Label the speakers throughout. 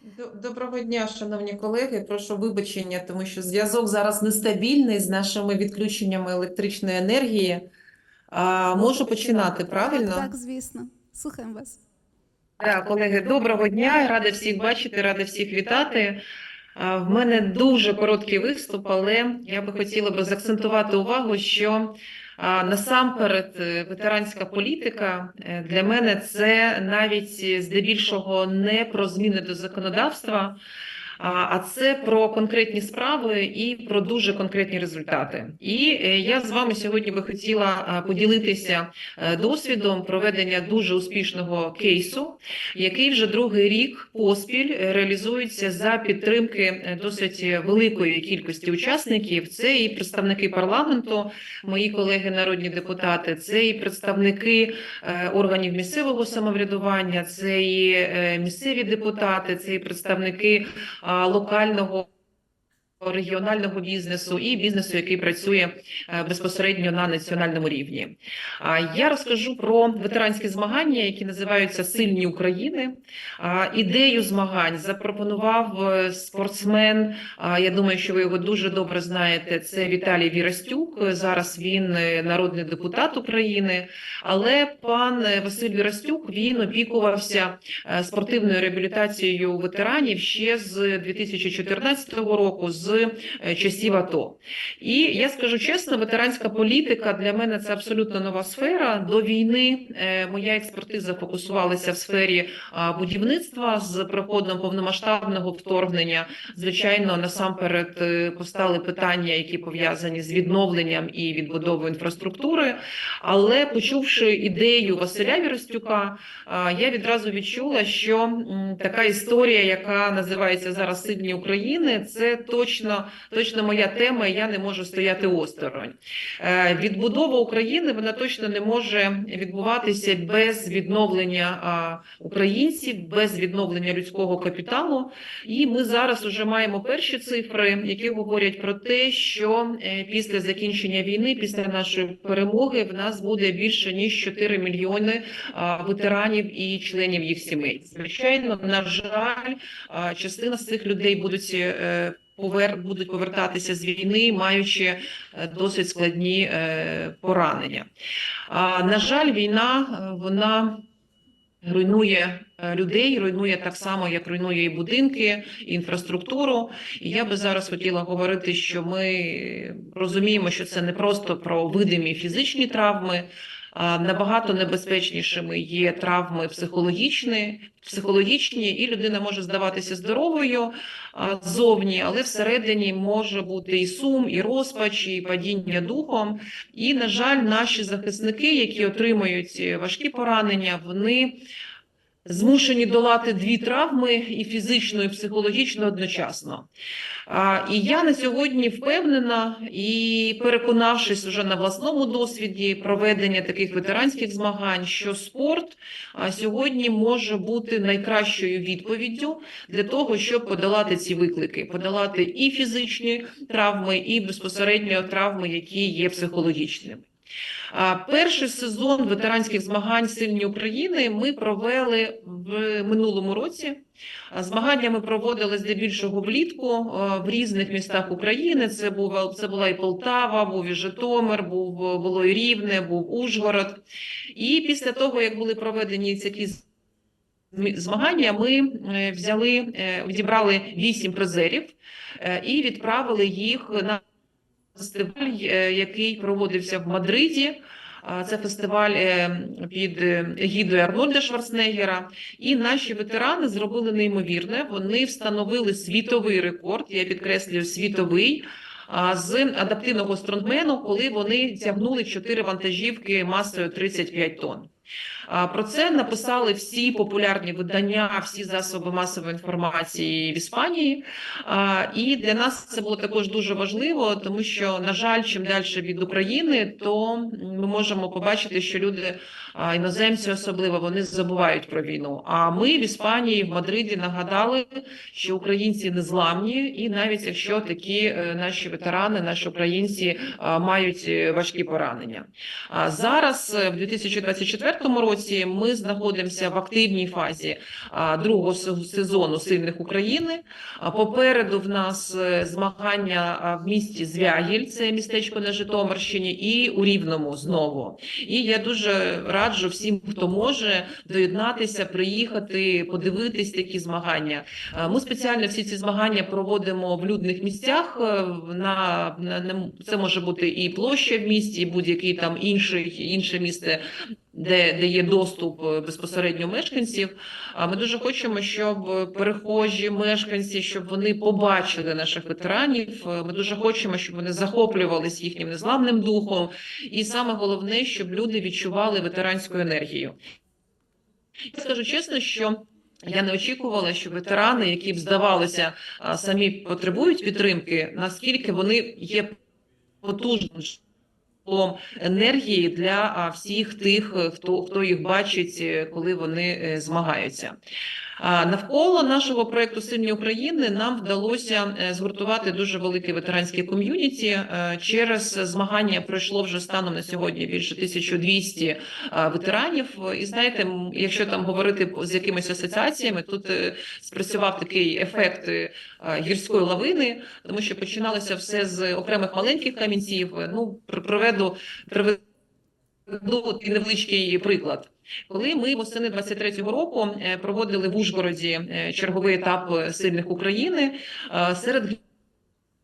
Speaker 1: До- Доброго дня, шановні колеги. Прошу вибачення, тому що зв'язок зараз нестабільний з нашими відключеннями електричної енергії. А, можу починати, правильно?
Speaker 2: Так, звісно. Слухаємо вас.
Speaker 1: Так, колеги, доброго дня. Рада всіх бачити, рада всіх вітати. В мене дуже короткий виступ, але я би хотіла би заакцентувати увагу, що а, насамперед е, ветеранська політика е, для мене це навіть здебільшого не про зміни до законодавства, а це про конкретні справи і про дуже конкретні результати. І е, я з вами сьогодні би хотіла поділитися е, досвідом проведення дуже успішного кейсу, який вже другий рік поспіль е, реалізується за підтримки е, досить великої кількості учасників. Це і представники парламенту, мої колеги народні депутати, це і представники е, органів місцевого самоврядування, це і е, місцеві депутати, це і представники локального. Регіонального бізнесу і бізнесу, який працює е, безпосередньо на національному рівні. А я розкажу про ветеранські змагання, які називаються Сильні України. Ідею змагань запропонував е, спортсмен. Я думаю, що ви його дуже добре знаєте. Це Віталій Вірастюк. Зараз він е, народний депутат України. Але пан Василь Вірастюк він опікувався спортивною реабілітацією ветеранів ще з 2014 року, з е, часів АТО. І я скажу чесно, ветеранська політика для мене це абсолютно нова сфера. До війни е, моя експертиза фокусувалася в сфері будівництва з приходом повномасштабного вторгнення. Звичайно, насамперед е, постали питання, які пов'язані з відновленням і відбудовою інфраструктури. Але почувши ідею Василя Віростюка, я відразу відчула, що така історія, яка називається зараз Сильні України, це точно, точно моя тема. і Я не можу стояти осторонь. Е, Відбудова України вона точно не може відбуватися без відновлення українців, без відновлення людського капіталу. І ми зараз вже маємо перші цифри, які говорять про те, що е, після закінчення війни, після нашої перемоги, в нас буде більше ніж 4 мільйони ветеранів і членів їх сімей. Звичайно, на жаль, частина з цих людей будуть. Повер будуть повертатися з війни, маючи е, досить складні е, поранення. А на жаль, війна е, вона руйнує людей, руйнує так само, як руйнує і будинки, і інфраструктуру. І я би зараз хотіла говорити, що ми розуміємо, що це не просто про видимі фізичні травми. Набагато небезпечнішими є травми психологічні, психологічні, і людина може здаватися здоровою ззовні, але всередині може бути і сум, і розпач, і падіння духом. І, на жаль, наші захисники, які отримують важкі поранення, вони змушені долати дві травми і фізично, і психологічно одночасно. І я на сьогодні впевнена і переконавшись вже на власному досвіді проведення таких ветеранських змагань, що спорт сьогодні може бути найкращою відповіддю для того, щоб подолати ці виклики, подолати і фізичні травми, і безпосередньо травми, які є психологічними. Перший сезон ветеранських змагань Сильні України ми провели в минулому році. Змагання ми проводили здебільшого влітку е, в різних містах України. Це був це була і Полтава, був і Житомир, був було і Рівне, був Ужгород. І після того, як були проведені такі змагання, ми е, взяли, е, відібрали вісім призерів і відправили їх на фестиваль, е, який проводився в Мадриді. Це фестиваль е, під е, егідою Арнольда Шварценеггера. І наші ветерани зробили неймовірне. Вони встановили світовий рекорд. Я підкреслюю світовий. З адаптивного стронгмену, коли вони тягнули чотири вантажівки масою 35 тонн. Про це написали всі популярні видання, всі засоби масової інформації в Іспанії. І для нас це було також дуже важливо, тому що, на жаль, чим далі від України, то ми можемо побачити, що люди, іноземці особливо, вони забувають про війну. А ми в Іспанії, в Мадриді нагадали, що українці незламні, і навіть якщо такі е, наші ветерани, наші українці мають е, важкі поранення. А зараз, е, в 2024 році, році ми знаходимося в активній фазі другого сезону сильних України. Попереду в нас е, змагання в місті Звягіль, це містечко на Житомирщині, і у Рівному знову. І я дуже раджу всім, хто може доєднатися, приїхати, подивитись такі змагання. Ми спеціально всі ці змагання проводимо в людних місцях. е, на, на це може бути і площа в місті, і будь-який там інший інше місце, де, де є доступ е, безпосередньо мешканців. А ми дуже хочемо, щоб перехожі мешканці, щоб вони побачили наших ветеранів. Е, Ми дуже хочемо, щоб вони захоплювалися їхнім незламним духом. І саме головне, щоб люди відчували ветеранську енергію. Я скажу чесно, що я не очікувала, що ветерани, які б здавалося, самі потребують підтримки, наскільки вони є потужним джерелом енергії для всіх тих, е, хто, хто їх бачить, е, коли вони е, змагаються. Навколо нашого проекту Сильні України нам вдалося е, згуртувати дуже велике ветеранське ком'юніті. Е, Через змагання пройшло вже станом на сьогодні більше 1200 а, ветеранів. І знаєте, якщо там говорити з якимись асоціаціями, тут е, спрацював такий ефект е, гірської лавини, тому що починалося все з окремих маленьких камінців. Ну, пр- приведу приведу невеличкий приклад. Коли ми восени 23-го року е, проводили в Ужгороді е, черговий етап е, сильних України, серед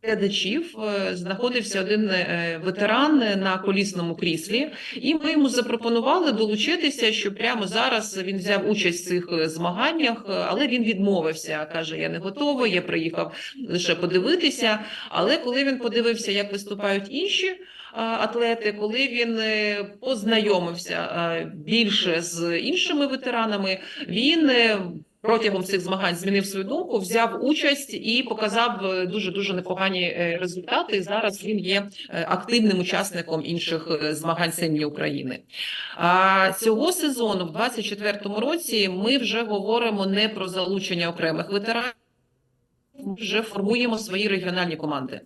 Speaker 1: глядачів е, знаходився один е, ветеран на колісному кріслі, і ми йому запропонували долучитися, що прямо зараз він взяв участь в цих е, змаганнях, е, але він відмовився. каже: Я не готовий, я приїхав лише подивитися. Але коли він подивився, як виступають інші. Атлети, коли він е, познайомився е, більше з іншими ветеранами, він е, протягом цих змагань змінив свою думку, взяв участь і показав дуже дуже непогані е, результати. Зараз він є е, активним учасником інших е, змагань сильні України. А цього сезону, в 24-му році, ми вже говоримо не про залучення окремих ветеранів. Вже формуємо свої регіональні команди.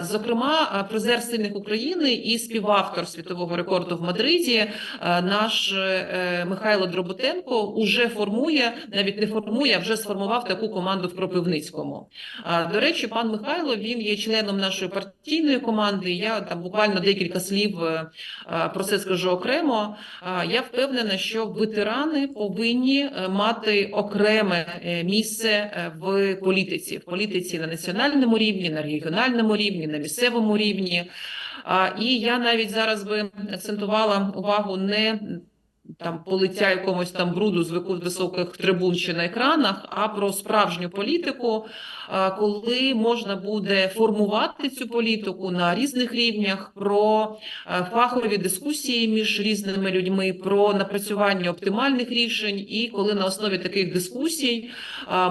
Speaker 1: Зокрема, призер сильних України і співавтор світового рекорду в Мадриді, наш е, Михайло Дроботенко, уже формує, навіть не формує, а вже сформував таку команду в Кропивницькому. До речі, пан Михайло він є членом нашої партійної команди. Я там буквально декілька слів е, про це скажу окремо. Я впевнена, що ветерани повинні е, мати окреме е, місце е, в політиці, в політиці на національному рівні, на регіональному рівні, на місцевому рівні. І я навіть зараз би акцентувала увагу не там полиття якомусь там бруду з високих трибун чи на екранах, а про справжню політику, коли можна буде формувати цю політику на різних рівнях, про фахові дискусії між різними людьми, про напрацювання оптимальних рішень, і коли на основі таких дискусій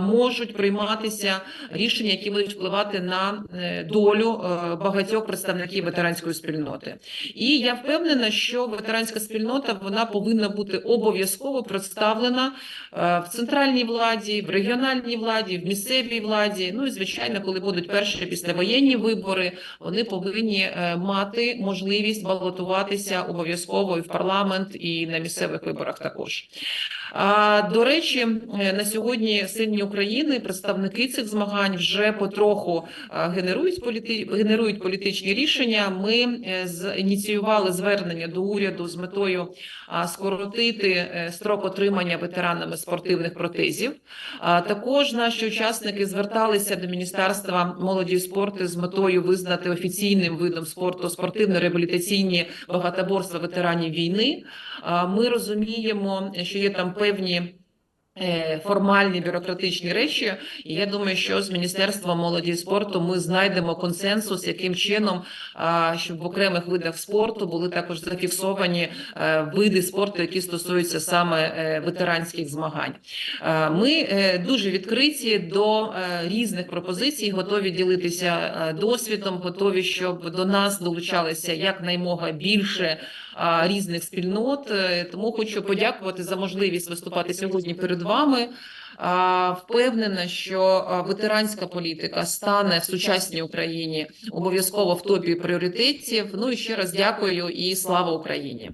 Speaker 1: можуть прийматися рішення, які будуть впливати на е, долю е, багатьох представників ветеранської спільноти. І я впевнена, що ветеранська спільнота вона повинна бути обов'язково представлена е, в центральній владі, в регіональній владі, в місцевій владі. Ну і звичайно, коли будуть перші післявоєнні вибори, вони повинні е, мати можливість балотуватися обов'язково і в парламент, і на місцевих виборах також. До речі, е, на сьогодні сильні України представники цих змагань вже потроху генерують політи... генерують політичні рішення. Ми з- ініціювали звернення до уряду з метою а, скоротити е, строк отримання ветеранами спортивних протезів. Також наші учасники зверталися до Міністерства молоді і спорту з метою визнати офіційним видом спорту спортивно-реабілітаційні багатоборства ветеранів війни. Ми розуміємо, що є там певні. Е, Формальні бюрократичні речі, і я думаю, що з міністерством молоді і спорту ми знайдемо консенсус, яким чином, щоб в окремих видах спорту були також зафіксовані е, види спорту, які стосуються саме е, ветеранських змагань. Ми дуже відкриті до різних пропозицій, готові ділитися досвідом, готові, щоб до нас долучалися якнаймога більше різних спільнот. Е, Тому хочу подякувати за можливість виступати сьогодні перед вами. Впевнена, що ветеранська політика стане в сучасній Україні обов'язково в топі пріоритетів. Ну і ще раз дякую і слава Україні.